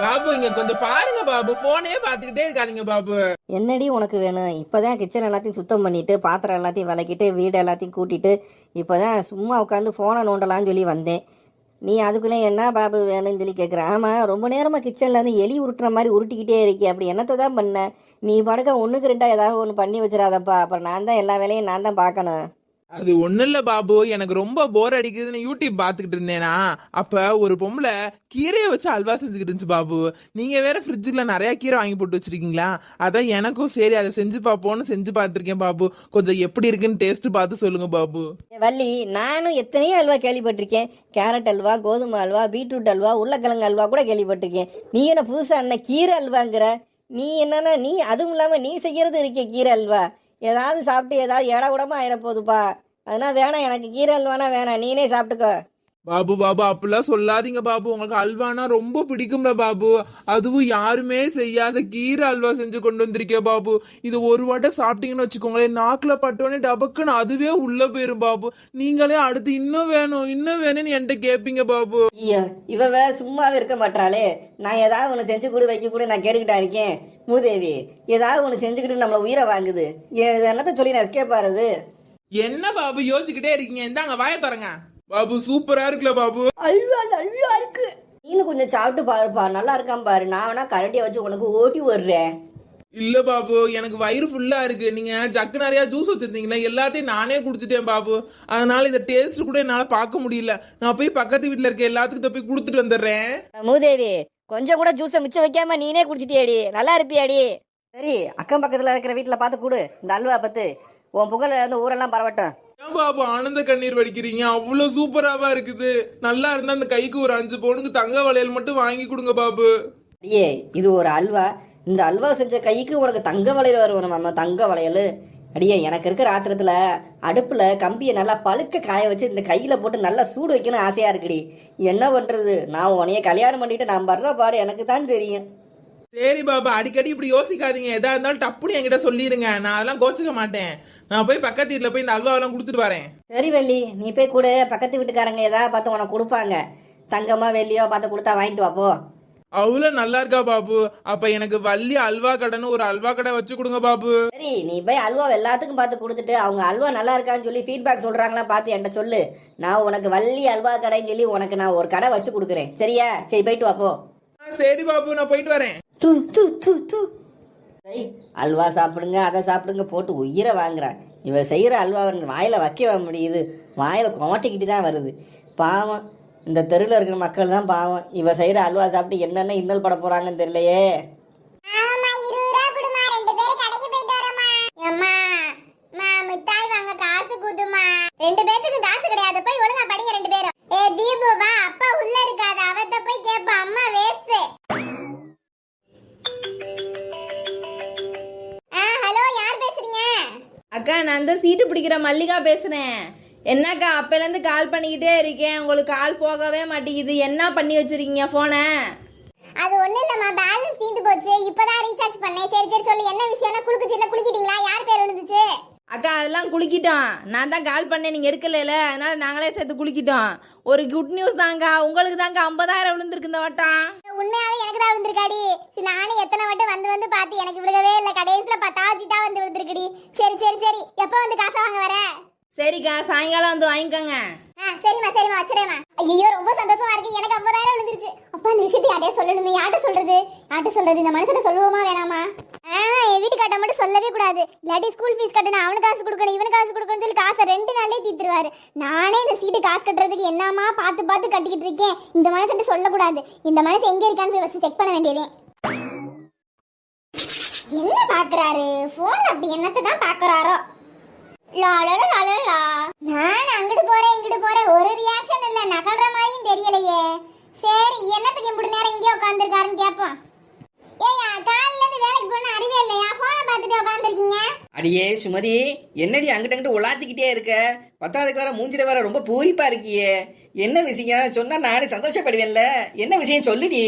பாபு இங்க கொஞ்சம் பாருங்க பாபு. போனே பாத்துக்கிட்டே இருக்காதீங்க பாபு. என்னடி உனக்கு வேணும்? இப்பதான் கிச்சன் எல்லாத்தையும் சுத்தம் பண்ணிட்டு பாத்திரம் எல்லாத்தையும் விளக்கிட்டு வீடு எல்லாத்தையும் கூட்டிட்டு இப்பதான் சும்மா உட்காந்து ஃபோனை நோண்டலாம்னு சொல்லி வந்தேன். நீ அதுக்குள்ளே என்ன பாபு வேணும்னு சொல்லி கேட்குற ஆமாம் ரொம்ப நேரமாக கிச்சனில் வந்து எலி உருட்டுற மாதிரி உருட்டிக்கிட்டே இருக்கே அப்படி என்னத்தை தான் பண்ண? நீ படுக்க ஒன்றுக்கு ரெண்டாக ஏதாவது ஒன்று பண்ணி வச்சிடாதப்பா. அப்புறம் நான் தான் எல்லா வேலையும் நான் தான் பார்க்கணும். அது ஒன்றும் இல்ல பாபு. எனக்கு ரொம்ப போர் அடிக்குதுன்னு யூடியூப் பாத்துக்கிட்டு இருந்தேனா. அப்ப ஒரு பொம்பளை கீரையை வச்சு அல்வா செஞ்சுக்கிட்டு இருந்துச்சு பாபு. நீங்க வேற ஃப்ரிட்ஜுக்குள்ள நிறைய கீரை வாங்கி போட்டு வச்சிருக்கீங்களா? அதான் எனக்கும் சரி அதை செஞ்சு பார்ப்போம்னு செஞ்சு பார்த்துருக்கேன் பாபு. கொஞ்சம் எப்படி இருக்குன்னு டேஸ்ட் பார்த்து சொல்லுங்க பாபு. வள்ளி நானும் எத்தனையோ அல்வா கேள்விப்பட்டிருக்கேன். கேரட் அல்வா கோதுமை அல்வா பீட்ரூட் அல்வா உருளைக்கிழங்கு அல்வா கூட கேள்விப்பட்டிருக்கேன். நீ என்ன புதுசாக என்ன கீரை அல்வாங்கிற? நீ என்னன்னா நீ அதுவும் இல்லாமல் நீ செய்யறது இருக்கே கீரை அல்வா. ஏதாவது சாப்பிட்டு ஏதாவது இட கூடமா ஆயிடப்போகுதுப்பா அதனால் வேணாம் எனக்கு கீரை அல்வானா வேணாம் நீனே சாப்பிட்டுக்கோ. பாபு பாபு அப்படிலாம் சொல்லாதீங்க பாபு. உங்களுக்கு அல்வானா ரொம்ப பிடிக்கும்ல பாபு. அதுவும் யாருமே செய்யாத கீரை அல்வா செஞ்சு கொண்டு வந்திருக்கே பாபு. இது ஒரு வாட்டை சாப்பிட்டீங்கன்னு வச்சுக்கோங்களேன் நாக்குல பட்டோன்னே டபக்குன்னு அதுவே உள்ள போயிரும் பாபு. நீங்களே அடுத்து இன்னும் வேணும் இன்னும் வேணும்னு என்கிட்ட கேட்பீங்க பாபு. இவ வேற சும்மாவே இருக்க மாட்டாளே நான் ஏதாவது ஒன்று செஞ்சு கொடு வைக்க கூட நான் கேட்டுக்கிட்டா இருக்கேன். மூதேவி ஏதாவது ஒன்று செஞ்சுக்கிட்டு நம்மளை உயிரை வாங்குது. என்னத்த சொல்லி நான் எஸ்கேப் ஆறது? என்ன பாபு யோசிச்சுக்கிட்டே இருக்கீங்க. இந்தாங்க வாய தரங்க பாபு சூப்பரா இருக்குல்ல பாபு? அல்வா நல்லா இருக்கு. நீனு கொஞ்சம் சாப்பிட்டு பாருப்பா. நல்லா இருக்கான் பாரு. நான் வேணா கரண்டியை வச்சு உனக்கு ஓட்டி விடுறேன். இல்ல பாபு எனக்கு வயிறு ஃபுல்லா இருக்கு. நீங்க ஜக்கு நிறைய ஜூஸ் வச்சிருந்தீங்களா எல்லாத்தையும் நானே குடிச்சிட்டேன் பாபு. அதனால இந்த டேஸ்ட் கூட என்னால பார்க்க முடியல. நான் போய் பக்கத்து வீட்ல இருக்க எல்லாத்துக்கும் போய் கொடுத்துட்டு வந்துடுறேன். மூதேவி கொஞ்சம் கூட ஜூஸை மிச்சம் வைக்காம நீனே குடிச்சிட்டியாடி. நல்லா இருப்பியாடி? சரி அக்கம் பக்கத்துல இருக்கிற வீட்டில் பார்த்து கொடு. இந்த அல்வா பத்து. உன் புகழ வந்து ஊரெல்லாம் பரவட்டும். பாபு ஆனந்த கண்ணீர் வடிக்கிறீங்க? அவ்வளவு சூப்பராவா இருக்குது. நல்லா இருந்தா அந்த கைக்கு ஒரு அஞ்சு பவுனுக்கு தங்க வளையல் மட்டும் வாங்கி கொடுங்க பாபு. அடியே இது ஒரு அல்வா. இந்த அல்வா செஞ்ச கைக்கு உனக்கு தங்க வளையல் வருவோம் நம்ம தங்க வளையல். அடியே எனக்கு இருக்கிற ஆத்திரத்துல அடுப்புல கம்பியை நல்லா பழுக்க காய வச்சு இந்த கையில போட்டு நல்லா சூடு வைக்கணும் ஆசையா இருக்குடி. என்ன பண்றது? நான் உனைய கல்யாணம் பண்ணிட்டு நான் வர்ற பாடு எனக்கு தான் தெரியும். சரி பாபா அடிக்கடி இப்படி யோசிக்காதீங்க. எதா இருந்தாலும் டப்புன்னு என்கிட்ட சொல்லிருங்க. நான் அதெல்லாம் கோச்சிக்க மாட்டேன். நான் போய் பக்கத்து வீட்டுல போய் இந்த அல்வாவெல்லாம் கொடுத்துட்டு வரேன். சரி வெள்ளி நீ போய் கொடு. பக்கத்து வீட்டுக்காரங்க ஏதாவது பார்த்து உனக்கு கொடுப்பாங்க. தங்கமா வெள்ளியோ பார்த்து கொடுத்தா வாங்கிட்டு வா போ. அவ்வளோ நல்லா இருக்கா பாபு? அப்ப எனக்கு வள்ளி அல்வா கடைன்னு ஒரு அல்வா கடை வச்சு கொடுங்க பாபு. சரி நீ போய் அல்வா எல்லாத்துக்கும் பார்த்து கொடுத்துட்டு அவங்க அல்வா நல்லா இருக்கான்னு சொல்லி ஃபீட்பேக் சொல்றாங்களா பார்த்து என்கிட்ட சொல்லு. நான் உனக்கு வள்ளி அல்வா கடைன்னு சொல்லி உனக்கு நான் ஒரு கடை வச்சு கொடுக்குறேன். சரியா? சரி போயிட்டு வா போ. சரி பாபு நான் போயிட்டு வரேன். தூ தூ தூ தூ. ஐய், அல்வா சாப்பிடுங்க அதை சாப்பிடுங்க போட்டு உயிரை வாங்குறான் இவ செய்கிற அல்வா வாயில் வைக்க முடியுது? வாயில் குமட்டிக்கிட்டு தான் வருது. பாவம் இந்த தெருவில் இருக்கிற மக்கள் தான் பாவம். இவ செய்கிற அல்வா சாப்பிட்டு என்னென்ன இன்னல் பட போகிறாங்கன்னு தெரியலையே. அக்கா நான் தான் சீட்டு பிடிக்கிற மல்லிகா பேசுறேன். என்னக்கா அப்பையிலேருந்து கால் பண்ணிக்கிட்டே இருக்கேன். உங்களுக்கு கால் போகவே மாட்டேங்குது. என்ன பண்ணி வச்சிருக்கீங்க ஃபோனை அது ஒண்ணு இல்லம்மா பேலன்ஸ் தீந்து போச்சு. இப்பதான் ரீசார்ஜ் பண்ணேன். சரி சரி சொல்லு. என்ன விஷயம்னா குளுக்குச்சில குளிக்கிட்டீங்களா யார் பேர் விழுந்துச்சு? அக்கா அதெல்லாம் குளிக்கிட்டோம் நான் தான் கால் பண்ணேன். நீங்கள் எடுக்கலைல அதனால நாங்களே சேர்த்து குளிக்கிட்டோம் ஒரு குட் நியூஸ் தாங்க்கா உங்களுக்கு தாங்க ஐம்பதாயிரம் விழுந்திருக்கு இந்த வட்டம். உண்மையாவே எனக்கு தான் விழுந்திருக்காடி. சரி நானும் எத்தனை வட்டம் வந்து வந்து பார்த்து எனக்கு விழுகவே இல்லை. கடைசியில் பார்த்தா தான் வந்து விழுந்திருக்குடி. சரி சரி சரி. எப்போ வந்து காசை வாங்க வரேன் சரிக்கா சாயங்காலம் வந்து வாங்கிக்கோங்க. ஆ சரிம்மா சரிம்மா வச்சிரேம்மா ஐயோ ரொம்ப சந்தோஷமா இருக்கு. எனக்கு ஐம்பதாயிரம் விழுந்துருச்சு. அப்பா அந்த விஷயத்தை யார்ட்டே சொல்லணுமே? யார்ட்ட சொல்றது? யார்ட்ட சொல்றது? இந்த மனுஷனை சொல்லுவோமா வேணாமா? ஆ என் வீட்டுக்காட்ட மட்டும் சொல்லவே கூடாது. இல்லாட்டி ஸ்கூல் ஃபீஸ் கட்டணும் அவனுக்கு காசு கொடுக்கணும் இவனுக்கு காசு கொடுக்கணும்னு சொல்லி காசை ரெண்டு நாளே தீத்துருவாரு நானே இந்த சீட்டு காசு கட்டுறதுக்கு என்னமா பார்த்து பார்த்து கட்டிக்கிட்டு இருக்கேன். இந்த மனுஷன்ட்ட சொல்லக்கூடாது. இந்த மனுஷன் எங்கே இருக்கான்னு போய் ஃபர்ஸ்ட் செக் பண்ண வேண்டியதே. என்ன பார்க்குறாரு ஃபோன் அப்படி என்னத்தை தான் பார்க்குறாரோ நான் அங்கிட்டு போறேன் இங்கிட்டு போறேன். ஒரு ரியாக்ஷன் இல்ல. நகல்ற மாதிரியும் தெரியலையே. சரி என்னத்துக்கு இப்படி நேரம் இங்கே உட்காந்துருக்காருன்னு கேட்போம் ஏயா காலையில இருந்து வேலைக்கு போன அறிவே இல்லையா? போனை பார்த்துட்டு உட்காந்துருக்கீங்க அடியே சுமதி என்னடி அங்கிட்ட அங்கிட்ட உலாத்திக்கிட்டே இருக்க? பத்தாவதுக்கு வர மூஞ்சில வர ரொம்ப பூரிப்பா இருக்கியே. என்ன விஷயம்? சொன்னா நானே சந்தோஷப்படுவேன்ல. என்ன விஷயம் சொல்லுடி.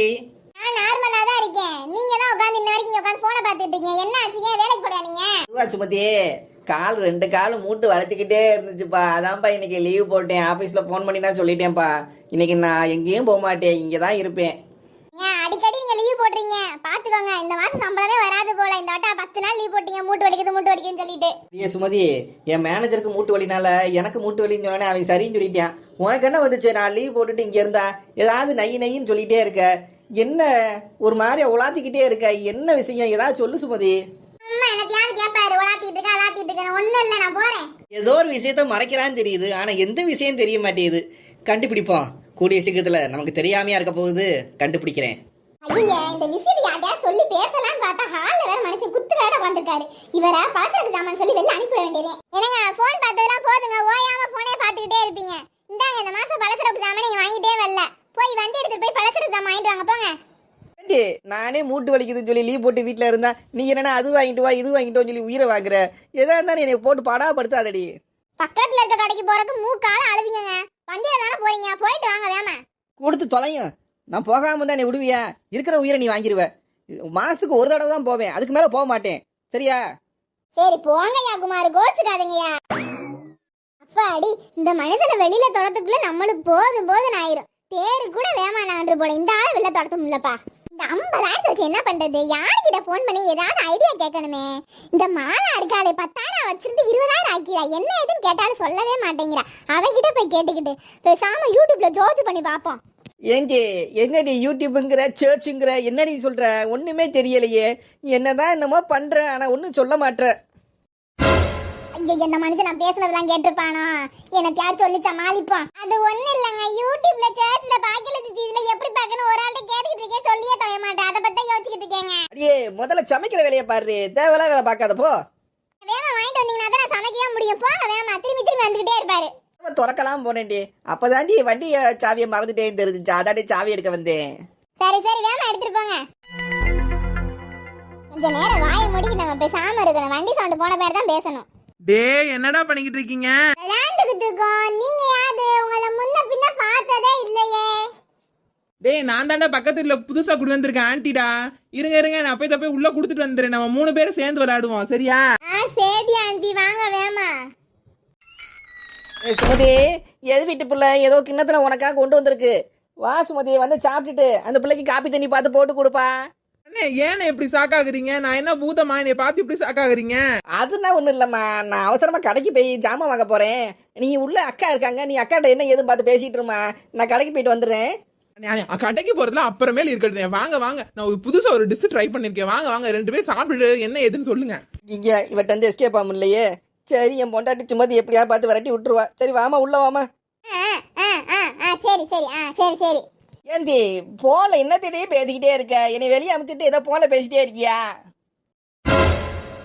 நான் நார்மலா தான் இருக்கேன். நீங்க தான் உட்காந்து இன்ன வரைக்கும் உட்காந்து போனை பார்த்துட்டு இருக்கீங்க. என்ன ஆச்சுங்க வேலைக்கு போடா நீங்க சுமதி? கால் ரெண்டு கால் மூட்டு வளைச்சிக்கிட்டே இருந்துச்சுப்பா. அதான்ப்பா இன்னைக்கு லீவ் போட்டேன். ஆஃபீஸில் ஃபோன் பண்ணி நான் சொல்லிட்டேன்ப்பா. இன்னைக்கு நான் எங்கேயும் போக மாட்டேன். இங்கே தான் இருப்பேன் அடிக்கடி நீங்கள் லீவ் போடுறீங்க? பார்த்துக்கோங்க இந்த மாசம் சம்பளமே வராது போல. இந்த வட்டா பத்து நாள் லீவ் போட்டீங்க. மூட்டு வலிக்குது மூட்டு வலிக்குதுன்னு சொல்லிட்டு. ஏ சுமதி என் மேனேஜருக்கு மூட்டு வலினால எனக்கு மூட்டு வலின்னு சொன்னே அவன் சரின்னு சொல்லிட்டான். உனக்கு என்ன வந்துச்சு? நான் லீவ் போட்டுட்டு இங்கே இருந்தேன் ஏதாவது நை நைன்னு சொல்லிட்டே இருக்க. என்ன ஒரு மாதிரி உலாத்திக்கிட்டே இருக்க. என்ன விஷயம்? ஏதாவது சொல்லு சுமதி. ஏதோ ஒரு விஷயத்த மறைக்கிறான்னு தெரியுது. ஆனா எந்த விஷயம் தெரிய மாட்டேங்குது. கண்டுபிடிப்போம். கூடிய சீக்கிரத்துல நமக்கு தெரியாமையா இருக்க போகுது. கண்டுபிடிக்கிறேன். ஐயா இந்த விசிறி யார்ட்டையா சொல்லி பேசலாம்னு பார்த்தா ஹால்ல வேற மனுஷன் குத்துக்காட வந்திருக்காரு. இவரை பலசரக்கு சாமான் சொல்லி வெளில அனுப்பிட வேண்டியதே. என்னங்க போன் பார்த்ததெல்லாம் போதுங்க. ஓயாம போனே பார்த்துக்கிட்டே இருப்பீங்க. இந்தாங்க இந்த மாசம் பலசரக்கு சாமான் நீங்க வாங்கிட்டே வரல. போய் வண்டி எடுத்துட்டு போய் பலசரக்கு சாமான் வாங்கிட்டு வாங்க போங்க. ஏண்டி, நானே மூட்டு வலிக்குதுன்னு சொல்லி லீவ் போட்டு வீட்டில் இருந்தா நீ என்னன்னா அது வாங்கிட்டு வா இது வாங்கிட்டு வான்னு சொல்லி உயிரை வாங்குற? எதா இருந்தாலும் என்னை போட்டு பாடாப்படுத்தாதடி. பக்கத்துல இருக்க கடைக்கு போறதுக்கு மூக்கால அழுவீங்க வண்டியில தானே போறீங்க? போயிட்டு வாங்க வேமா. கொடுத்து தொலையும். நான் போகாம தான் நீ விடுவியா? இருக்கிற உயிரை நீ வாங்கிடுவ மாசத்துக்கு ஒரு தடவை தான் போவேன். அதுக்கு மேல போக மாட்டேன். சரியா? சரி போங்கய்யா குமார். கோச்சுக்காதீங்கய்யா. அப்பாடி இந்த மனுஷனை வெளியில தொடத்துக்குள்ள நம்மளுக்கு போதும் போதும் ஆயிரும். பேரு கூட வேமானான்று போல. இந்த ஆளை வெளில தொடத்த முடியலப்பா. இந்த ஐம்பதாயிரத்தை வச்சு என்ன பண்றது? யார்கிட்ட ஃபோன் பண்ணி ஏதாவது ஐடியா கேட்கணுமே? இந்த மாலா இருக்காளே பத்தாயிரம் வச்சிருந்து இருபதாயிரம் ஆக்கிறா. என்ன ஏதுன்னு கேட்டாலும் சொல்லவே மாட்டேங்கிறா. அவகிட்ட போய் கேட்டுக்கிட்டு பேசாம யூடியூப்ல ஜோஜ் பண்ணி பார்ப்போம். ஏஞ்சி என்னடி யூடியூப்புங்கிற சர்ச்சுங்கிற என்னடி சொல்ற? ஒண்ணுமே தெரியலையே. என்னதான் என்னமோ பண்ற ஆனா ஒன்றும் சொல்ல மாட்டேன் இந்த மனுஷன் நான் பேசுனதெல்லாம் கேட்டிருப்பானோ? யார் சொல்லி சமாளிப்போம் அது ஒண்ணு இல்லைங்க. யூடியூப்ல சேர்ச்ல பாக்கில இதுல எப்படி பார்க்கணும் ஒரு ஆள்கிட்ட கேட்டுக்கிட்டு இருக்கேன். சொல்லியே தொலைய மாட்டேன். அதை பத்தி யோசிச்சுக்கிட்டு இருக்கேங்க. அடியே முதல்ல சமைக்கிற வேலையை பாரு. தேவையில்லாம் வேலை பார்க்காத போ. வேமா வாங்கிட்டு வந்தீங்கன்னா தான் நான் சமைக்கவே முடியும். போங்க வேமா. திரும்பி திரும்பி வந்துகிட்டே இருப்பாரு. திறக்கலாம் போனேன்டி. அப்பதாண்டி வண்டி சாவியை மறந்துட்டேன்னு தெரிஞ்சுச்சு அதாண்டி சாவி எடுக்க வந்தேன். சரி சரி வேமா எடுத்துட்டு போங்க. கொஞ்ச நேரம் வாயை மூடிக்கிட்டு நம்ம பேசாம இருக்கணும். வண்டி சவுண்ட் போன பேர் தான் பேசணும். டே என்னடா பண்ணிக்கிட்டு இருக்கீங்க? விளையாண்டுகிட்டு இருக்கோம். நீங்க யாரு? உங்களை முன்ன பின்ன பார்த்ததே இல்லையே. டேய் நான் தாண்டா பக்கத்துல புதுசா குடி வந்திருக்கேன் ஆன்ட்டிடா இருங்க இருங்க நான் போய் போய் உள்ள கொடுத்துட்டு வந்துடுறேன். நம்ம மூணு பேரும் சேர்ந்து விளையாடுவோம் சரியா? ஆ சரி ஆண்டி. வாங்க வேமா. ஏய், சுமதி எது வீட்டு பிள்ளை? ஏதோ கிண்ணத்துல உனக்காக கொண்டு வந்திருக்கு. வா சுமதி வந்து சாப்பிட்டுட்டு அந்த பிள்ளைக்கு காப்பி தண்ணி பார்த்து போட்டு கொடுப்பா. ஏன்னு இப்படி சாக்காகுறீங்க? நான் என்ன பூதமா என்னை பார்த்து இப்படி சாக்காகுறீங்க? அதுனா ஒன்றும் இல்லைம்மா. நான் அவசரமாக கடைக்கு போய் ஜாமான் வாங்க போகிறேன் நீ உள்ள அக்கா இருக்காங்க. நீ அக்காட்ட என்ன ஏதுன்னு பார்த்து பேசிட்டு இருமா நான் கடைக்கு போயிட்டு வந்துடுறேன். அண்ணே, கடைக்கு போறதுல அப்புறமேல இருக்கட்டும் வாங்க வாங்க. நான் ஒரு புதுசா ஒரு டிஷ் ட்ரை பண்ணிருக்கேன். வாங்க வாங்க. ரெண்டு பேரும் சாப்பிட்டுட்டு என்ன ஏதுன்னு சொல்லுங்க. இங்கே இவட்ட வந்து எஸ்கேப் ஆகும் இல்லையே சரி என் பொண்டாட்டி சுமதி எப்படியா பார்த்து விரட்டி விட்டுருவா. சரி வாமா உள்ள வாமா. ஆ ஆ ஆ ஆ சரி சரி. ஆ சரி சரி. ஏந்தி போல என்னத்திட்டே பேசிக்கிட்டே இருக்க? என்னை வெளியே அமுச்சிட்டு ஏதோ போல பேசிட்டே இருக்கியா?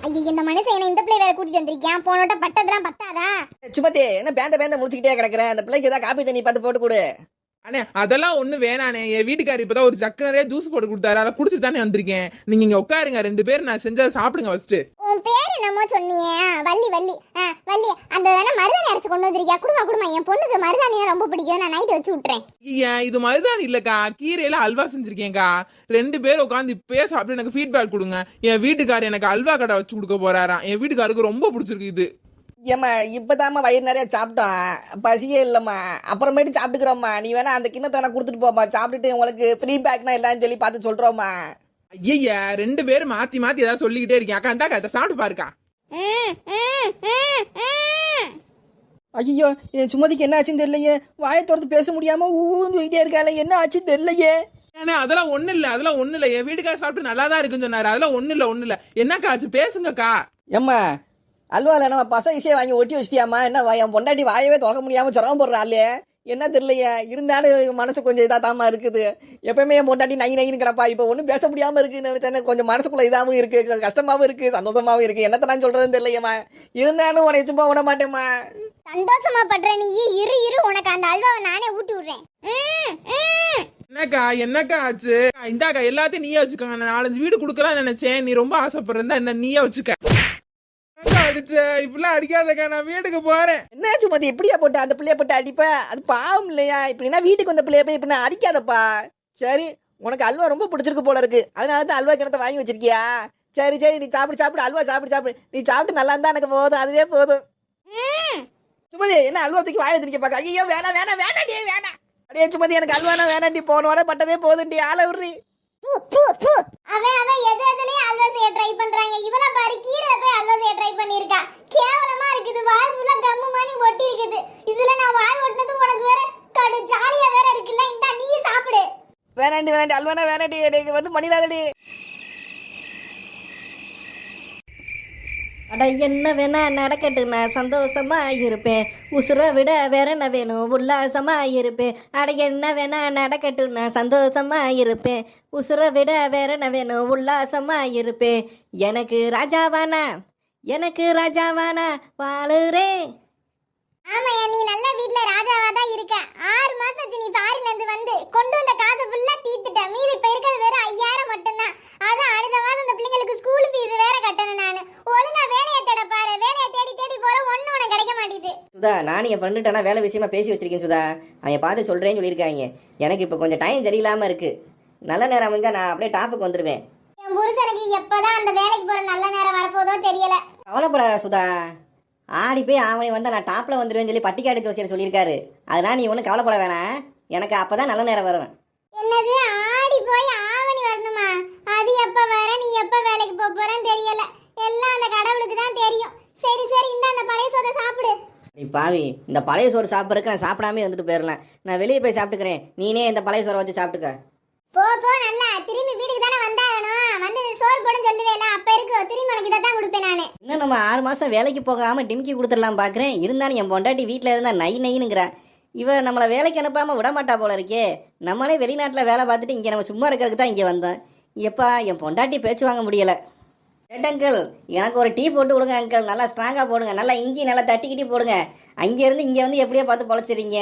ஐயோ இந்த மனுஷன் என்ன இந்த பிள்ளை வேற கூட்டிட்டு வந்திருக்கியான் போனோட்ட பட்டதெல்லாம் பத்தாதா? சுமதி என்ன பேந்த பேந்த முடிச்சுக்கிட்டே கிடக்குறேன் அந்த பிள்ளைக்கு ஏதாவது காப்பி தண்ணி பார்த்து போட்டு கொடு. அண்ணே அதெல்லாம் ஒண்ணு வேணாண்ணே. என் வீட்டுக்காரர் இப்பதான் ஒரு ஜக்கு நிறைய ஜூஸ் போட்டு கொடுத்தாரு. அதை குடிச்சிட்டு தானே வந்திருக்கேன். நீங்க இங்க உட்காருங்க. ரெண்டு பேரும் நான் செஞ்சதை சாப்பிடுங்க ஃபர்ஸ்ட் உன் பேர் என்னமோ சொன்னியே? வள்ளி வள்ளி. ஆ வள்ளி அந்த வேணா மருதாணி அரைச்சு கொண்டு வந்திருக்கியா? குடுமா குடுமா என் பொண்ணுக்கு மருதாணினா ரொம்ப பிடிக்கும். நான் நைட் வச்சு விட்டுறேன். ஏன் இது மருதாணி இல்லக்கா. கீரையில அல்வா செஞ்சிருக்கேன்க்கா. ரெண்டு பேரும் உட்காந்து இப்பயே சாப்பிட்டு எனக்கு ஃபீட்பேக் கொடுங்க. என் வீட்டுக்காரர் எனக்கு அல்வா கடை வச்சு கொடுக்க போறாராம் என் வீட்டுக்காருக்கு ரொம்ப பிடிச்சிருக்கு இது. ஏம்மா இப்போதாம்மா வயிறு நிறைய சாப்பிட்டோம். பசியே இல்லைம்மா. அப்புறமேட்டு சாப்பிட்டுக்கிறோம்மா. நீ வேணா அந்த கிண்ணத்தை நான் கொடுத்துட்டு போம்மா. சாப்பிட்டுட்டு உங்களுக்கு ஃப்ரீ பேக்னா இல்லைன்னு சொல்லி பார்த்து சொல்கிறோம்மா ஐயா ரெண்டு பேரும் மாத்தி மாத்தி ஏதாவது சொல்லிக்கிட்டே இருக்கேன் அக்கா இந்தாக்கா இதை சாப்பிட்டு பாருக்கா. ஐயோ சுமதிக்கு என்ன ஆச்சுன்னு தெரியலையே. வாயை திறந்து பேச முடியாம சொல்லிட்டே இருக்காளே. என்ன ஆச்சுன்னு தெரியலையே. ஏன்னா அதெல்லாம் ஒண்ணு இல்ல அதெல்லாம் ஒண்ணு இல்ல. என் வீட்டுக்காரர் சாப்பிட்டு நல்லா தான் இருக்குன்னு சொன்னாரு. அதெல்லாம் ஒண்ணு இல்ல ஒண்ணு இல்ல. என்னக்கா ஆச்சு? பேசுங்கக்கா. ஏம்மா அல்வாவில் நம்ம பச இசையை வாங்கி ஒட்டி வச்சிட்டியாம்மா? என்ன என் பொண்டாட்டி வாயவே திறக்க முடியாம சிரமம் போடுறாள். என்ன தெரியலையே? இருந்தாலும் மனசு கொஞ்சம் இதாக தாம்மா இருக்குது. எப்பயுமே என் பொண்டாட்டி நை நைன்னு கிடப்பா. இப்போ ஒன்றும் பேச முடியாமல் இருக்குன்னு நினைச்சேன் கொஞ்சம் மனசுக்குள்ள இதாகவும் இருக்கு க- கஷ்டமாவும் இருக்கு சந்தோஷமாவும் இருக்கு. என்னத்த நான் சொல்றதுன்னு தெரியலையேம்மா. இருந்தாலும் உன்னை சும்மா விட மாட்டேம்மா. சந்தோஷமா படுற நீ இரு இரு உனக்கு அந்த அல்வாவை நானே ஊட்டி விடுறேன். ம், ம். என்னக்கா என்னக்கா ஆச்சு? இந்தாக்கா எல்லாத்தையும் நீயே வச்சுக்கோங்க. நான் நாலஞ்சு வீடு கொடுக்கலாம்னு நினைச்சேன். நீ ரொம்ப ஆசைப்படுறா இந்த நீயே வச்சுக்க. அடிச்ச இப்படிலாம் அடிக்காதக்கா நான் வீட்டுக்கு போறேன். என்ன சுமதி எப்படியா போட்டு? அந்த பிள்ளைய போட்டு அடிப்ப? அது பாவம் இல்லையா? இப்படின்னா வீட்டுக்கு வந்த பிள்ளைய போய் இப்படி அடிக்காதப்பா. சரி உனக்கு அல்வா ரொம்ப பிடிச்சிருக்கு போல இருக்கு. அதனால தான் அல்வா கிணத்த வாங்கி வச்சிருக்கியா? சரி சரி நீ சாப்பிடு சாப்பிடு அல்வா சாப்பிடு சாப்பிடு. நீ சாப்பிட்டு நல்லா இருந்தா எனக்கு போதும் அதுவே போதும். சுமதி என்ன அல்வா தூக்கி வாய் வச்சிருக்க பாக்க ஐயோ வேணாம் வேணாம் வேணாண்டி வேணாம். அடியே சுமதி எனக்கு அல்வானா வேணாண்டி போன வர பட்டதே போதும்டி ஆளை விடுறி. அவன் அவன் எது எதுலயும் அல்வா ட்ரை பண்றாங்க. இவனை பாரு கீரை போய் அல்வா செய்ய ட்ரை பண்ணிருக்கா கேவலமா இருக்குது வாய் ஃபுல்லா கம்மு ஒட்டி இருக்குது. இதுல நான் வாய் ஒட்டினது உனக்கு வேற கடு ஜாலியா வேற இருக்குல்ல இந்த நீ சாப்பிடு. வேணாண்டி வேணாண்டி அல்வானா வேணாண்டி எனக்கு வந்து மணி வேணாண்டி அட என்ன வேணா நடக்கட்டு நான் சந்தோஷமா இருப்பேன். உசுரை விட வேற என்ன வேணும்? உல்லாசமா இருப்பேன். அட என்ன வேணா நடக்கட்டு நான் சந்தோஷமா இருப்பேன். உசுரை விட வேற என்ன வேணும்? உல்லாசமா இருப்பேன். எனக்கு ராஜாவானா? எனக்கு ராஜாவானா? வாழுறேன். ஆமாயா நீ நல்ல வீட்ல ராஜாவா தான் இருக்க. ஆறு மாசம் ஆச்சு நீ ஃபாரின்ல இருந்து வந்து. கொண்டு வந்த காசை ஃபுல்லா தீத்துட்ட மீதி இப்ப இருக்கிறது வெறும் ஐயாயிரம் மட்டும்தான். அதான் அடுத்த மாதம் அந்த பிள்ளைங்களுக்கு ஸ்கூல் ஃபீஸ் வேற கட்டணும் நானு. ஒழுங்கா வேலையை தேட பாரு. வேலையை தேடி தேடி போற ஒண்ணு உனக்கு கிடைக்க மாட்டேங்குது. சுதா நானும் என் ஃப்ரெண்டுகிட்ட வேலை விஷயமா பேசி வச்சிருக்கேன் சுதா. அவன் பார்த்து சொல்கிறேன்னு சொல்லியிருக்காங்க. எனக்கு இப்போ கொஞ்சம் டைம் சரியில்லாமல் இருக்குது நல்ல நேரம் அமைஞ்சா நான் அப்படியே டாப்புக்கு வந்துடுவேன் என் புருஷனுக்கு எப்பதான் அந்த வேலைக்கு போற நல்ல நேரம் வரப்போதோ தெரியல. கவலைப்படாத சுதா. ஆடி போய் ஆவணி வந்தால் நான் டாப்பில் வந்துடுவேன்னு சொல்லி பட்டிக்காடு ஜோசியர் சொல்லியிருக்காரு. அதெல்லாம் நீ ஒன்றும் கவலைப்பட வேணாம். எனக்கு அப்போ தான் நல்ல நேரம் வரும் என்னது? ஆடி போய் ஆவணி வரணுமா? அது எப்ப வர? நீ எப்ப வேலைக்கு போக போறேன்னு தெரியல. எல்லாம் அந்த கடவுளுக்கு தான் தெரியும். சரி சரி இந்த அந்த பழைய சோதை சாப்பிடு. நீ பாவி இந்த பழைய சோறு சாப்பிட்றதுக்கு நான் சாப்பிடாம வந்துட்டு போயிடலாம். நான் வெளியே போய் சாப்பிட்டுக்கிறேன். நீனே இந்த பழைய சோறை வச்சு சாப்பிட்டுக்க. போ போ நல்லா. திரும்பி வீட்டுக்கு தானே வந்தாகணும். வந்து சோறு போடுன்னு சொல்லுவேல அப்ப இருக்கு. திரும்பி உனக்கு இதை தான் கொடுப்பேன் நானு. இன்னும் நம்ம ஆறு மாதம் வேலைக்கு போகாமல் டிம்கி கொடுத்துடலாம் பார்க்குறேன் இருந்தாலும் என் பொண்டாட்டி வீட்டில் இருந்தால் நை நைனுங்கிறா இவ நம்மளை வேலைக்கு அனுப்பாமல் விட மாட்டா போல இருக்கே. நம்மளே வெளிநாட்டில் வேலை பார்த்துட்டு இங்கே நம்ம சும்மா இருக்கிறதுக்கு தான் இங்கே வந்தோம். எப்பா என் பொண்டாட்டி பேச்சு வாங்க முடியலை. ஏட் அங்கிள் எனக்கு ஒரு டீ போட்டு கொடுங்க அங்கிள் நல்லா ஸ்ட்ராங்காக போடுங்க. நல்லா இஞ்சி நல்லா தட்டிக்கிட்டி போடுங்க. அங்கேருந்து இங்கே வந்து எப்படியோ பார்த்து பொழைச்சிடுறீங்க.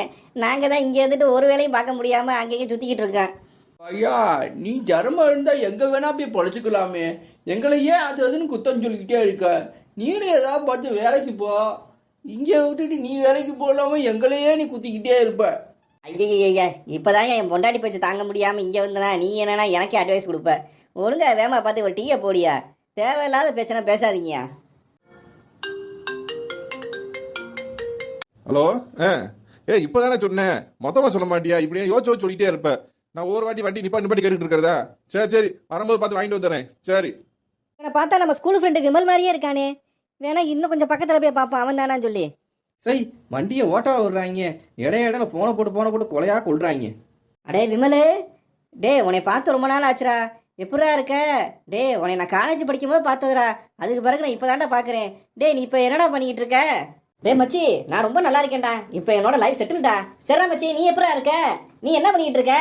நாங்கள் தான் இங்கே இருந்துட்டு ஒரு வேலையும் பார்க்க முடியாமல் அங்கேயும் சுற்றிக்கிட்டு இருக்கேன் ஐயா நீ ஜர்மம் இருந்தா எங்க வேணா போய் பொழைச்சிக்கலாமே. எங்களை ஏன் அது அதுன்னு குத்தம் சொல்லிக்கிட்டே இருக்க? நீனும் ஏதாவது பார்த்து வேலைக்கு போ. இங்கே விட்டுட்டு நீ வேலைக்கு போகலாம எங்களையே நீ குத்திக்கிட்டே இருப்ப. ஐயா இப்போதான் என் பொண்டாட்டி பேச்சு தாங்க முடியாமல் இங்கே வந்தனா நீ என்னன்னா எனக்கே அட்வைஸ் கொடுப்ப. ஒழுங்கா வேமா பார்த்து ஒரு டீயை போடியா. தேவையில்லாத பிரச்சனை பேசாதீங்கயா ஹலோ ஆ ஏ இப்போ தானே சொன்னேன். மொத்தமாக சொல்ல மாட்டியா? இப்படியே யோசிச்சு யோசிச்சு சொல்லிட்டே இருப்ப. நான் ஒரு வாட்டி வண்டி நிப்பாட்டி நிப்பாட்டி கேட்டுட்டு இருக்கிறதா? சரி சரி. வரும்போது பார்த்து வாங்கிட்டு வந்துடுறேன். சரி. இவனை பார்த்தா நம்ம ஸ்கூல் ஃப்ரெண்டு விமல் மாதிரியே இருக்கானே. வேணா இன்னும் கொஞ்சம் பக்கத்தில் போய் பார்ப்போம் அவன் தானான்னு சொல்லி. சரி வண்டியை ஓட்டா விடுறாங்க. இடைய இடையில போன போட்டு போன போட்டு கொலையா கொள்றாங்க அடே விமலு. டே உன்னை பார்த்து ரொம்ப நாள் ஆச்சுடா. எப்படா இருக்க? டே உன்னை நான் காலேஜ் படிக்கும்போது பார்த்ததுடா. அதுக்கு பிறகு நான் இப்போ பார்க்குறேன். டே நீ இப்போ என்னடா பண்ணிக்கிட்டு இருக்க? டே மச்சி நான் ரொம்ப நல்லா இருக்கேன்டா. இப்போ என்னோட லைஃப் செட்டில்டா சரிடா மச்சி நீ எப்படா இருக்க? நீ என்ன பண்ணிக்கிட்டு இருக்க?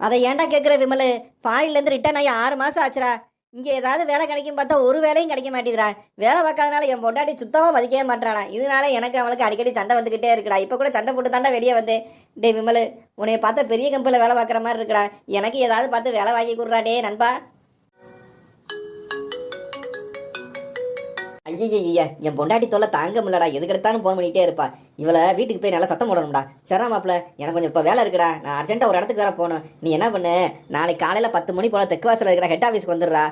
அதை ஏன்டா கேட்குற விமலு? ஃபாரின்லேருந்து ரிட்டர்ன் ஆகி ஆறு மாதம் ஆச்சுடா. இங்கே ஏதாவது வேலை கிடைக்கும் பார்த்தா ஒரு வேலையும் கிடைக்க மாட்டேங்கிறா வேலை பார்க்காதனால என் பொண்டாட்டி சுத்தமாக மதிக்கவே மாட்டானா இதனால எனக்கு அவளுக்கு அடிக்கடி சண்டை வந்துக்கிட்டே இருக்குடா. இப்போ கூட சண்டை போட்டு தாண்டா வெளியே வந்தேன். டே விமலு உன்னைய பார்த்தா பெரிய கம்பெனியில் வேலை பார்க்குற மாதிரி இருக்குடா. எனக்கு ஏதாவது பார்த்து வேலை வாங்கி கொடுறாடே நண்பா. ஐயா என் பொண்டாட்டி தொல்லை தாங்க முடியலடா எது எடுத்தாலும் ஃபோன் பண்ணிகிட்டே இருப்பா. இவளை வீட்டுக்கு போய் நல்லா சத்தம் போடணும்டா. சரா மாப்பிள எனக்கு கொஞ்சம் இப்போ வேலை இருக்குடா. நான் அர்ஜென்ட்டாக ஒரு இடத்துக்கு வேற போகணும். நீ என்ன பண்ணு? நாளைக்கு காலையில் பத்து மணி போல தெற்கு வாசலில் இருக்கிற ஹெட் ஆஃபீஸ்க்கு வந்துடுறா.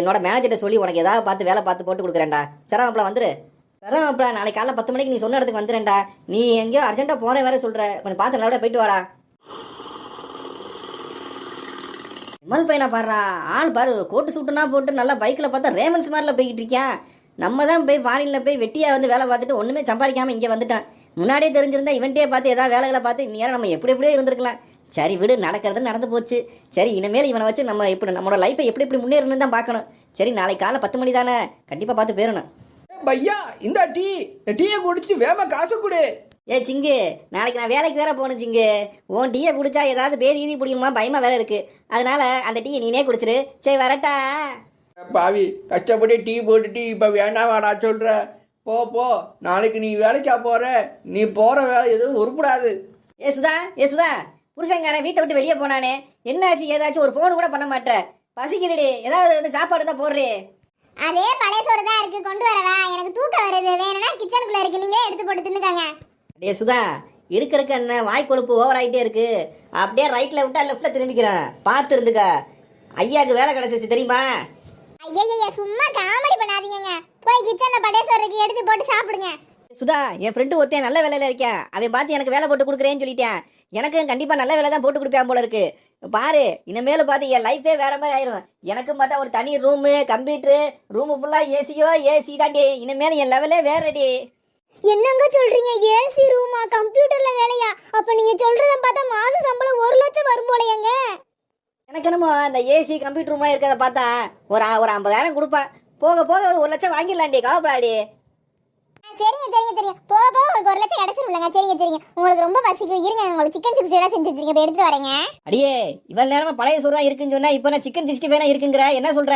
என்னோட மேனேஜர்கிட்ட சொல்லி உனக்கு ஏதாவது பார்த்து வேலை பார்த்து போட்டு கொடுக்குறேன்டா. சரா மாப்பிள வந்துரு. சரா மாப்பிள நாளைக்கு காலையில் பத்து மணிக்கு நீ சொன்ன இடத்துக்கு வந்துடுறேன்டா. நீ எங்கேயோ அர்ஜென்ட்டாக போகிறேன் வேற சொல்கிற கொஞ்சம் பார்த்து நல்லா போயிட்டு வாடா. விமல் பையனை பாடுறா. ஆள் பாரு கோட்டு சூட்டுனா போட்டு நல்லா பைக்கில் பார்த்தா ரேமன்ஸ் மாதிரில போய்கிட்டு இருக்கேன் நம்ம தான் போய் ஃபாரினில் போய் வெட்டியாக வந்து வேலை பார்த்துட்டு ஒன்றுமே சம்பாதிக்காமல் இங்கே வந்துட்டான். முன்னாடியே தெரிஞ்சிருந்தா இவன்ட்டே பார்த்து ஏதாவது வேலைகளை பார்த்து நேரம் நம்ம எப்படி எப்படியோ இருந்திருக்கலாம். சரி விடு நடக்கிறது நடந்து போச்சு. சரி இனிமேல் இவனை வச்சு நம்ம இப்படி நம்மளோட லைஃப்பை எப்படி எப்படி முன்னேறணும்னு தான் பார்க்கணும். சரி நாளைக்கு காலை பத்து மணி தானே? கண்டிப்பாக பார்த்து போயிடணும். பையா இந்த டீ. டீயை குடிச்சிட்டு வேமா காசு கொடு. ஏ சிங்கு நாளைக்கு நான் வேலைக்கு வேற போகணும் சிங்கு. உன் டீயை குடிச்சா ஏதாவது பேதி ஈதி பிடிக்குமா? பயமா வேற இருக்கு. அதனால அந்த டீயை நீனே குடிச்சிரு. சரி வரட்டா. பாவி கஷ்டப்பட்டு டீ போட்டுட்டு இப்போ வேண்டாம் வாடா சொல்ற. போ போ. நாளைக்கு நீ வேலைக்கா போற. நீ போற வேலை எதுவும் உருப்படாது. ஏ சுதா ஏ சுதா. புருஷங்காரன் வீட்டை விட்டு வெளியே போனானே. என்னாச்சு ஏதாச்சும் ஒரு ஃபோன் கூட பண்ண மாட்டேற. பசிக்குதுடி. ஏதாவது வந்து சாப்பாடு தான் போடுறே. அதே பழைய சோறு தான் இருக்கு. கொண்டு வரவா? எனக்கு தூக்கம் வருது. வேணும்னா கிச்சனுக்குள்ள இருக்கு. நீங்களே எடுத்து போட்டு தின்னுக்காங்க. டே சுதா இருக்க இருக்க என்ன? வாய் கொழுப்பு ஓவர் ஆகிட்டே இருக்கு. அப்படியே ரைட்ல விட்டா லெஃப்ட்ல திரும்பிக்கிறேன். பார்த்து இருந்துக்க. ஐயாக்கு வேலை கிடைச்சிச்சு தெரியுமா? ஐயய்ய சும்மா காமெடி பண்ணாதீங்கங்க. போய் கிச்சன்ல பழைய சோறு இருக்கு எடுத்து போட்டு சாப்பிடுங்க. சுதா என் ஃப்ரெண்டு ஒருத்தன் நல்ல வேலையில இருக்கேன் அவன் பார்த்து எனக்கு வேலை போட்டு கொடுக்குறேன்னு சொல்லிட்டேன். எனக்கு கண்டிப்பா நல்ல வேலை தான் போட்டு கொடுப்பான் போல இருக்கு. பாரு இனிமேல் பார்த்து என் லைஃபே வேற மாதிரி ஆயிரும். எனக்கும் பார்த்தா ஒரு தனி ரூமு கம்ப்யூட்டரு ரூமு ஃபுல்லா ஏசியோ ஏசி தாண்டி. இனிமேல் என் லெவலே வேறடி என்னங்க சொல்றீங்க? ஏசி ரூமா கம்ப்யூட்டர்ல வேலையா? அப்ப நீங்க சொல்றத பார்த்தா மாச சம்பளம் ஒரு லட்சம் வரும் போலயேங்க. எனக்கு என்னமோ அந்த ஏசி கம்ப்யூட்டர் ரூம்லாம் இருக்கிறத பார்த்தா ஒரு ஒரு ஐம்பதாயிரம் கொடுப்பேன் போக போக ஒரு லட்சம் வாங்கிடலாண்டி கவலைப்படாடி சரிங்க சரிங்க சரிங்க. போக போக உங்களுக்கு ஒரு லட்சம் கிடைச்சிருங்க சரிங்க சரிங்க. உங்களுக்கு ரொம்ப பசிக்கும். இருங்க உங்களுக்கு சிக்கன் சிக்ஸ்டி எல்லாம் செஞ்சு வச்சிருக்கேன். இப்போ எடுத்துட்டு வரேங்க. அடியே இவ்வளவு நேரமா பழைய சோறு தான் இருக்குன்னு சொன்னா இப்போ நான் சிக்கன் சிக்ஸ்டி ஃபைவ் இருக்குங்கிற? என்ன சொல்ற?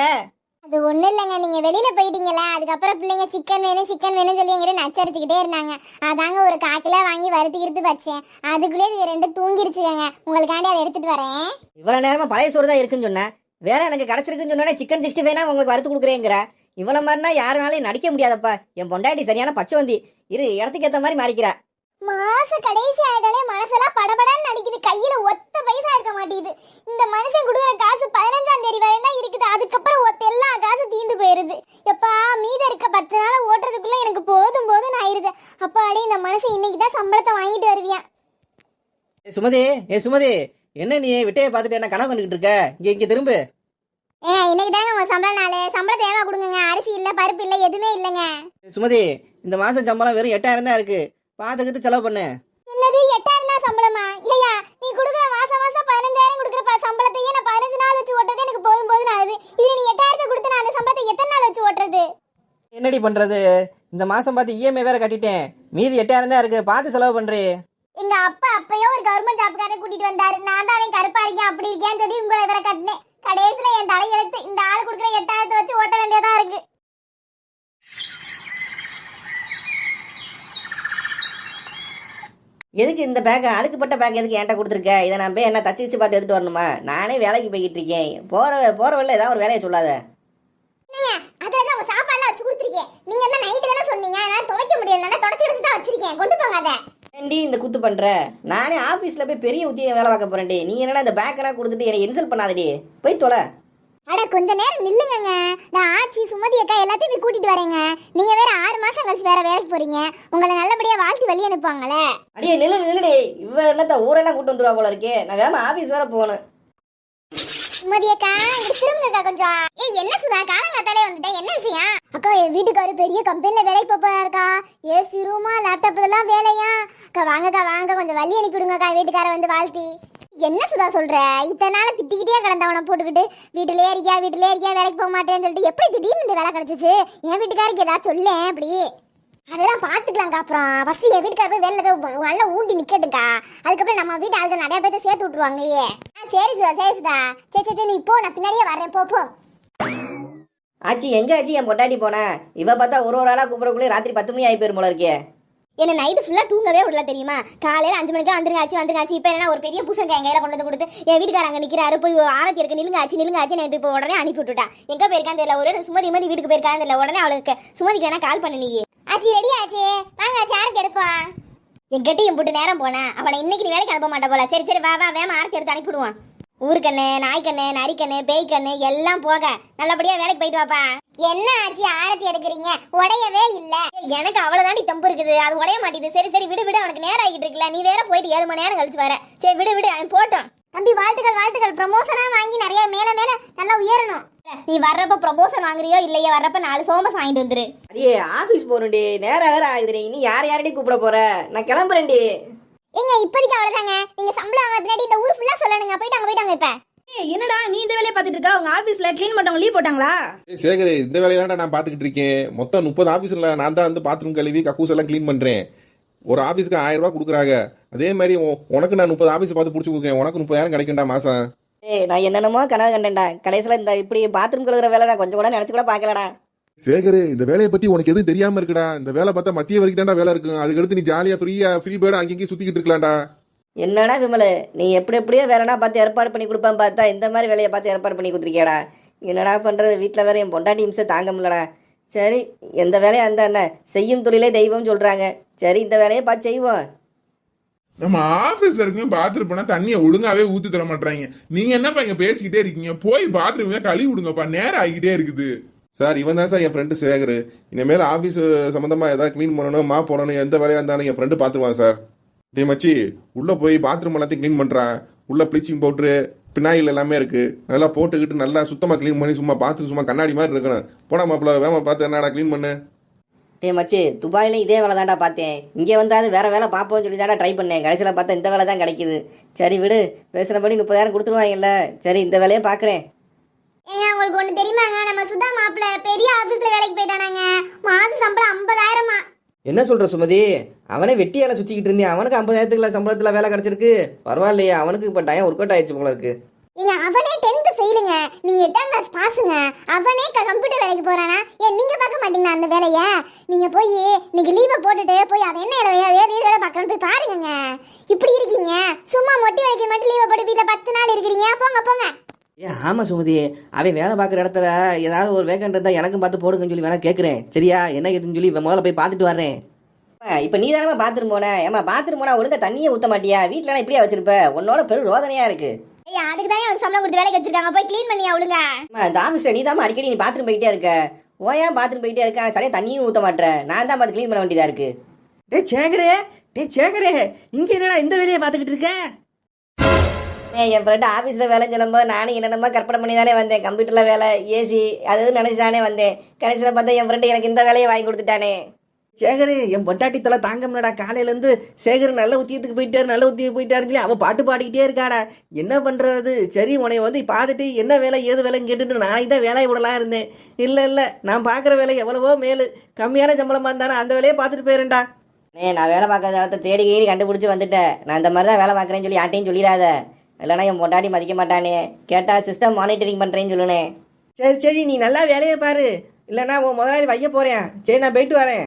அது ஒன்றும் இல்லைங்க. நீங்கள் வெளியில் போயிட்டீங்களே அதுக்கப்புறம் பிள்ளைங்க சிக்கன் வேணும் சிக்கன் வேணும் சொல்லி எங்கிட்ட நச்சரிச்சுக்கிட்டே இருந்தாங்க. அதாங்க ஒரு காக்கில வாங்கி வறுத்துக்கிட்டு வச்சேன். அதுக்குள்ளே இது ரெண்டு தூங்கிருச்சுங்க. உங்களுக்காண்டி அதை எடுத்துகிட்டு வரேன். இவ்வளோ நேரமாக பழைய சோறு தான் இருக்குன்னு சொன்னேன். வேலை எனக்கு கிடைச்சிருக்குன்னு சொன்னா சிக்கன் சிக்ஸ்டி ஃபைவ் உங்களுக்கு வறுத்து கொடுக்குறேங்கிற. இவ்வளோ மாதிரினா யாருனாலையும் நடிக்க முடியாதப்பா. என் பொண்டாட்டி சரியான பச்சைவந்தி இரு இடத்துக்கு ஏற்ற மாதிரி மாறிக்கிறா. மாச கடைசி ஆயிட்டாலே மனசெல்லாம் படபடன்னு நடிக்குது கையில ஒத்த பைசா இருக்க மாட்டேங்குது. இந்த மனுஷன் கொடுக்குற காசு பதினஞ்சாம் தேதி வரை தான் இருக்குது. அதுக்கப்புறம் ஒத்த எல்லா காசு தீந்து போயிருது. எப்பா மீத இருக்க பத்து நாள் ஓட்டுறதுக்குள்ள எனக்கு போதும் போதும் ஆயிருது. அப்பாடி இந்த மனுஷன் இன்னைக்கு தான் சம்பளத்தை வாங்கிட்டு வருவியான் ஏ சுமதி ஏ சுமதி என்ன நீ விட்டையை பார்த்துட்டு என்ன கனவு கண்டுகிட்டு இருக்க? இங்க இங்க திரும்பு. ஏ இன்னைக்கு தாங்க உங்க சம்பள நாள். சம்பளத்தை ஏமா கொடுங்க அரிசி இல்ல பருப்பு இல்ல எதுவுமே இல்லைங்க. சுமதி இந்த மாசம் சம்பளம் வெறும் எட்டாயிரம் தான் இருக்கு. பார்த்துக்கிட்டு செலவு பண்ணு. என்னது எட்டாயிரம் தான் சம்பளமா? இல்லையா? நீ கொடுக்குற மாசம் மாசம் பதினஞ்சாயிரம் கொடுக்குற ப- சம்பளத்தையே நான் பதினஞ்சு நாள் வச்சு ஓட்டுறது எனக்கு போதும் போதும் ஆகுது. இதுல நீ எட்டாயிரத்தை கொடுத்து நான் அந்த சம்பளத்தை எத்தனை நாள் வச்சு ஓட்டுறது? என்னடி பண்றது? இந்த மாசம் பார்த்து இஎம்ஐ வேற கட்டிட்டேன். மீதி எட்டாயிரம் தான் இருக்கு. பார்த்து செலவு பண்றே. எங்க அப்பா அப்பயோ ஒரு கவர்மெண்ட் ஜாப்காரன் கூட்டிட்டு வந்தாரு. நான் தான் அவன் கருப்பா இருக்கேன். அப்படி இருக்கேன்னு சொல்லி உங்களை வேற கட்டினேன். கடைசியில என் தலையெழுத்து இந்த ஆள் கொடுக்குற எட்டாயிரத்தை வச்சு ஓட்ட வேண்டியதா இருக்கு. எதுக்கு இந்த பேக்கை அழுக்குப்பட்ட பேக் எதுக்கு என்கிட்ட கொடுத்துருக்க? இதை நான் போய் என்ன தச்சு வச்சு பார்த்து எடுத்து வரணுமா? நானே வேலைக்கு போய்கிட்டு இருக்கேன். போற போற வழியில ஏதாவது ஒரு வேலையை சொல்லாத. அதுல தான் சாப்பாடுலாம் வச்சு கொடுத்துருக்கேன். நீங்க தான் நைட்டு தானே சொன்னீங்க? அதனால துவைக்க முடியல. தொடச்சு வச்சு தான் வச்சிருக்கேன். கொண்டு போங்க அதை. இந்த குத்து பண்ற? நானே ஆபீஸ்ல போய் பெரிய உத்திய வேலை பார்க்க போறேன்டி. நீ என்னடா இந்த பேக்கெல்லாம் கொடுத்துட்டு என்னை இன்சல்ட் பண்ணாதடி. போய் தொலை. அட கொஞ்ச நேரம் நில்லுங்கங்க. நான் ஆச்சி சுமதி அக்கா எல்லாத்தையும் கூட்டிட்டு வரேங்க. நீங்க வேற ஆறு மாசம் கழிச்சு வேற வேலைக்கு போறீங்க. உங்களை நல்லபடியா வாழ்த்து வெளியே அனுப்புவாங்களே. அடியே நில்லு நில்லுடி. இவ என்னத்த ஊரெல்லாம் கூட்டு வந்துருவா போல இருக்கே. நான் வேமா ஆபீஸ் வேற போகணும். சுமதி அக்கா இங்க திரும்புங்க கொஞ்சம். ஏய் என்ன சுதா? காலங்காத்தாலே வந்துட்டேன் என்ன விஷயம்? அக்கா என் வீட்டுக்காரு பெரிய கம்பெனில வேலைக்கு போக போறாருக்கா ஏசி ரூமா லேப்டாப் இதெல்லாம் வேலையா? அக்கா வாங்கக்கா வாங்க கொஞ்சம் வழி அனுப்பி விடுங்கக்கா வீட்டுக்கார வந்து வாழ்த்தி. என்ன சுதா சொல்ற? இத்தனை நாள் திட்டிக்கிட்டே கிடந்தவனை போட்டுக்கிட்டு வீட்டிலே இருக்கியா வீட்டிலே இருக்கியா வேலைக்கு போக மாட்டேன்னு சொல்லிட்டு எப்படி திடீர்னு இந்த வேலை கிடைச்சிச்சு? என் வீட்டுக்காருக்கு ஏதாவது சொல்லேன் அப்படி. அதெல்லாம் பார்த்துக்கலாம்க்கா அப்புறம். ஃபர்ஸ்ட் என் வீட்டுக்கார போய் வெளில போய் நல்லா ஊண்டி நிற்கட்டுக்கா அதுக்கப்புறம் நம்ம வீட்டு ஆளுங்க நிறைய பேர்த்த சேர்த்து விட்டுருவாங்க ஏ ஆ சரி சுதா சரி சுதா. சரி சரி நீ போ நான் பின்னாடியே வரேன் போ போ. ஆச்சி எங்க ஆச்சி என் பொட்டாட்டி போனேன் இவ பார்த்தா ஒரு ஒரு ஆளா கூப்பிடக்குள்ளே ராத்திரி பத்து மணி ஆகி போயிரும் போல இருக்கே. என்ன நைட்டு ஃபுல்லாக தூங்கவே விடல தெரியுமா? காலையில் அஞ்சு மணிக்கு வந்துருங்க ஆச்சு வந்துருங்க ஆச்சு. இப்போ என்ன ஒரு பெரிய பூசணிக்காய் என் கையில் கொண்டு வந்து கொடுத்து என் வீட்டுக்காரங்க அங்கே நிற்கிறாரு போய் ஆரத்தி இருக்கு நிலுங்க ஆச்சு நிலுங்க ஆச்சு. நான் இப்போ உடனே அனுப்பி விட்டுட்டா. எங்கே போயிருக்கான்னு தெரியல. ஒரு சுமதி மதி வீட்டுக்கு போயிருக்கான்னு தெரியல. உடனே அவளுக்கு சுமதிக்கு வேணா கால் பண்ண ஆச்சு ரெடி ஆச்சு. வாங்க ஆச்சு ஆரத்தி எடுப்பா என் என் போட்டு நேரம் போனேன் அவனை இன்னைக்கு நீ வேலைக்கு அனுப்ப மாட்டா போல. சரி சரி வா வா வேமா ஆரத்தி எடுத்து அனுப்பிவிடுவான் ஊருக்கண்ணு நாய்க்கண்ணு நரிக்கண்ணு பேய்க்கண்ணு எல்லாம் போக. நல்லபடியா வேலைக்கு போயிட்டு வாப்பா. என்ன ஆச்சு ஆரத்தி எடுக்கிறீங்க? உடையவே இல்ல. எனக்கு அவ்வளவுதாண்டி தம்பு இருக்குது. அது உடைய மாட்டேங்குது சரி சரி விடு விடு. அவனுக்கு நேரம் ஆகிட்டு இருக்குல்ல. நீ வேற போயிட்டு ஏழு மணி நேரம் கழிச்சு வர. சரி விடு விடு. அவன் போட்டோம் தம்பி வாழ்த்துக்கள் வாழ்த்துக்கள். ப்ரமோஷனா வாங்கி நிறைய மேல மேல நல்லா உயரணும். நீ வர்றப்ப ப்ரமோஷன் வாங்குறியோ இல்லையா வர்றப்ப நாலு சோமஸ் வாங்கிட்டு வந்துரு. அடியே ஆபீஸ் போகணும்டி. நேரம் வேற ஆகுதுடி. இனி யார் யாரடி கூப்பிட போற? நான் கிளம்புறேன்டி. ஏங்க இப்போதைக்கு அவ்வளவுதாங்க. நீங்க சம்பளம் வாங்க பின்னாடி இந்த ஊர் ஃபுல்லா சொல்லணுங்க. போயிட்டாங்க போயிட்டாங்க இப்ப. ஏய், என்னடா நீ இந்த வேலையை பார்த்துட்டு இருக்கா? உங்க ஆபீஸ்ல க்ளீன் பண்றவங்க லீவ் போட்டாங்களா? ஏய் சேகர் இந்த வேலையை தான்டா நான் பார்த்துக்கிட்டு இருக்கேன். மொத்தம் முப்பது ஆஃபீஸில் நான் தான் வந்து பாத்ரூம் கழுவி கக்கூஸ் எல்லாம் க்ளீன் பண்ணுறேன் ஒரு ஆஃபீஸ்க்கு ஆயிரம் ரூபாய் கொடுக்குறாங்க. அதே மாதிரி உனக்கு நான் முப்பது ஆஃபீஸ் பார்த்து பிடிச்சி கொடுக்குறேன். உனக்கு முப்பதாயிரம் கிடைக்கும்டா மாதம் ஏய் நான் என்னென்னமோ கனவு கண்டேன்டா. கடைசியில் இந்த இப்படி பாத்ரூம் கழுவுற வேலை நான் கொஞ்சம் கூட நினச்சி கூட பார்க்கலடா. சேகர் இந்த வேலையை பற்றி உனக்கு எதுவும் தெரியாமல் இருக்குடா. இந்த வேலை பார்த்தா மத்திய வரைக்கும் தான்டா வேலை இருக்கும். அதுக்கடுத்து நீ ஜாலியாக ஃப்ரீயாக ஃப்ரீ பேர்டு அங்கேயும் சுற்றிக்கிட்டு இருக்கலாம்டா. என்னடா விமலு நீ எப்படி எப்படியோ வேலைனா பார்த்து ஏற்பாடு பண்ணி கொடுப்பேன் பார்த்தா இந்த மாதிரி வேலையை பார்த்து ஏற்பாடு பண்ணி கொடுத்துருக்கியாடா? என்னடா பண்ணுறது வீட்டில் வேற என் பொண்டாட்டி இம்சை தாங்க முடியலடா. சரி எந்த வேலையாக இருந்தா என்ன? செய்யும் தொழிலே தெய்வம் சொல்கிறாங்க சரி இந்த வேலையை பார்த்து செய்வோம். நம்ம ஆபீஸ்ல இருக்கீங்க பாத்ரூம் போனா தண்ணியை ஒழுங்காவே ஊத்தி தர மாட்டாங்க நீங்க என்னப்பா இங்க பேசிக்கிட்டே இருக்கீங்க? போய் பாத்ரூம் தான் கழுவி விடுங்கப்பா. நேரம் ஆகிட்டே இருக்குது. சார் இவன் தான் சார் என் ஃப்ரெண்டு சேகர். இனிமேல் ஆஃபீஸ் சம்மந்தமாக ஏதாவது க்ளீன் பண்ணணும் மா போடணும் எந்த வேலையாக இருந்தாலும் என் ஃப்ரெண்டு பார்த்துருவான் சார். டே மச்சி உள்ளே போய் பாத்ரூம் எல்லாத்தையும் க்ளீன் பண்ணுறான் உள்ளே ப்ளீச்சிங் பவுட்ரு பினாயில் எல்லாமே இருக்குது நல்லா போட்டுக்கிட்டு நல்லா சுத்தமாக க்ளீன் பண்ணி சும்மா பாத்ரூம் சும்மா கண்ணாடி மாதிரி இருக்கணும். போடா மாப்பிள்ள வேமா பார்த்து என்னடா க்ளீன் பண்ணு. டேய் மச்சி துபாயில இதே வேலை தான்டா பார்த்தேன். இங்கே வந்தாது வேற வேலை பார்ப்போம்னு சொல்லி தான்டா ட்ரை பண்ணேன். கடைசியில் பார்த்தா இந்த வேலை தான் கிடைக்குது. சரி விடு பேசுகிறபடி முப்பதாயிரம் கொடுத்துருவாங்கல்ல. சரி இந்த வேலையை பார்க்குறேன். ஏங்க உங்களுக்கு ஒண்ணு தெரியுமாங்க? நம்ம சுதா மாப்பிள்ள பெரிய ஆபீஸ்ல வேலைக்கு போயிட்டானாங்க. மாச சம்பளம் ஐம்பதாயிரமா? என்ன சொல்ற சுமதி? அவனே வெட்டியான சுத்திக்கிட்டு இருந்தேன் அவனுக்கு ஐம்பதாயிரத்துக்குள்ள சம்பளத்துல வேலை கிடைச்சிருக்கு. பரவாயில்லையே அவனுக்கு இப்ப டைம் ஒர்க் அவுட் ஆயிடுச்சு போல இருக்கு. ஏங்க அவனே டென்த் ஃபெயிலுங்க நீங்க எட்டாம் கிளாஸ் பாஸுங்க. அவனே கம்ப்யூட்டர் வேலைக்கு போறானா? ஏன் நீங்க பார்க்க மாட்டீங்களா அந்த வேலைய? நீங்க போய் இன்னைக்கு லீவை போட்டுட்டு போய் அவன் என்ன வேலை வேற வேலை பார்க்கணும் போய் பாருங்கங்க. இப்படி இருக்கீங்க. சும்மா மொட்டை வேலைக்கு மட்டும் லீவை போட்டு வீட்டுல பத்து நாள் இருக்கிறீங்க. போங்க போங்க. ஏ ஆமா சுமதி. அவன் வேலை பார்க்குற இடத்துல ஏதாவது ஒரு வேகண்ட் இருந்தா எனக்கும் பார்த்து போடுங்கன்னு சொல்லி வேணா கேட்குறேன் சரியா? என்ன ஏதுன்னு சொல்லி முதல்ல போய் பார்த்துட்டு வர்றேன். இப்போ நீ தானே பாத்ரூம் போன? ஏமா பாத்ரூம் போனா ஒழுங்கா தண்ணியே ஊற்ற மாட்டியா? வீட்டில் இப்படியா வச்சிருப்ப? உன்னோட பெரும் ரோதனையா இருக்கு. ஐயா அதுக்கு தானே உனக்கு சம்பளம் கொடுத்து வேலைக்கு வச்சிருக்காங்க. போய் க்ளீன் பண்ணி அவளுங்க அம்மா, இந்த ஆஃபீஸில் நீ தான் அடிக்கடி நீ பாத்ரூம் போயிட்டே இருக்க. ஓயா பாத்ரூம் போயிட்டே இருக்க? சரியா தண்ணியும் ஊற்ற மாட்டேன் நான் தான் பார்த்து க்ளீன் பண்ண வேண்டியதா இருக்கு. டே சேகரே. டே சேகரே. இங்க என்னடா இந்த வேலையை பார்த்துக்கிட்டு இருக்க? என் ஃப்ரெண்டு ஆஃபீஸில் வேலைன்னு சொல்லும்போது நானும் என்னென்னமோ கற்பனை பண்ணி தானே வந்தேன் கம்ப்யூட்டரில் வேலை ஏசி அது நினச்சி தானே வந்தேன். கடைசியில் பார்த்தா என் ஃப்ரெண்டு எனக்கு இந்த வேலையை வாங்கி கொடுத்துட்டானே. சேகரு என் பொட்டாட்டி தலை தாங்க முடியடா காலையில இருந்து சேகர் நல்ல உத்தியத்துக்கு போயிட்டாரு நல்ல உத்தியத்துக்கு போயிட்டாருன்னு சொல்லி அவ பாட்டு பாடிக்கிட்டே இருக்காடா. என்ன பண்றது? சரி உன்னை வந்து பார்த்துட்டு என்ன வேலை ஏது வேலைன்னு கேட்டுட்டு நாளைக்கு தான் வேலையை விடலாம் இருந்தேன். இல்ல இல்ல நான் பார்க்குற வேலை எவ்வளவோ மேலு. கம்மியான சம்பளமா இருந்தானே அந்த வேலையை பார்த்துட்டு போயிருண்டா ஏ நான் வேலை பார்க்காத இடத்த தேடி கீடி கண்டுபிடிச்சி வந்துட்டேன். நான் இந்த மாதிரி தான் வேலை பார்க்குறேன்னு சொல்லி யார்ட்டையும் சொல்லிடாத. இல்லைன்னா என் பொண்டாட்டி மதிக்க மாட்டானே. கேட்டால் சிஸ்டம் மானிட்டரிங் பண்ணுறேன்னு சொல்லுனே. சரி சரி நீ நல்லா வேலையை பாரு. இல்லைன்னா உன் முதலாளி வைய போகிறேன் சரி நான் போயிட்டு வரேன்.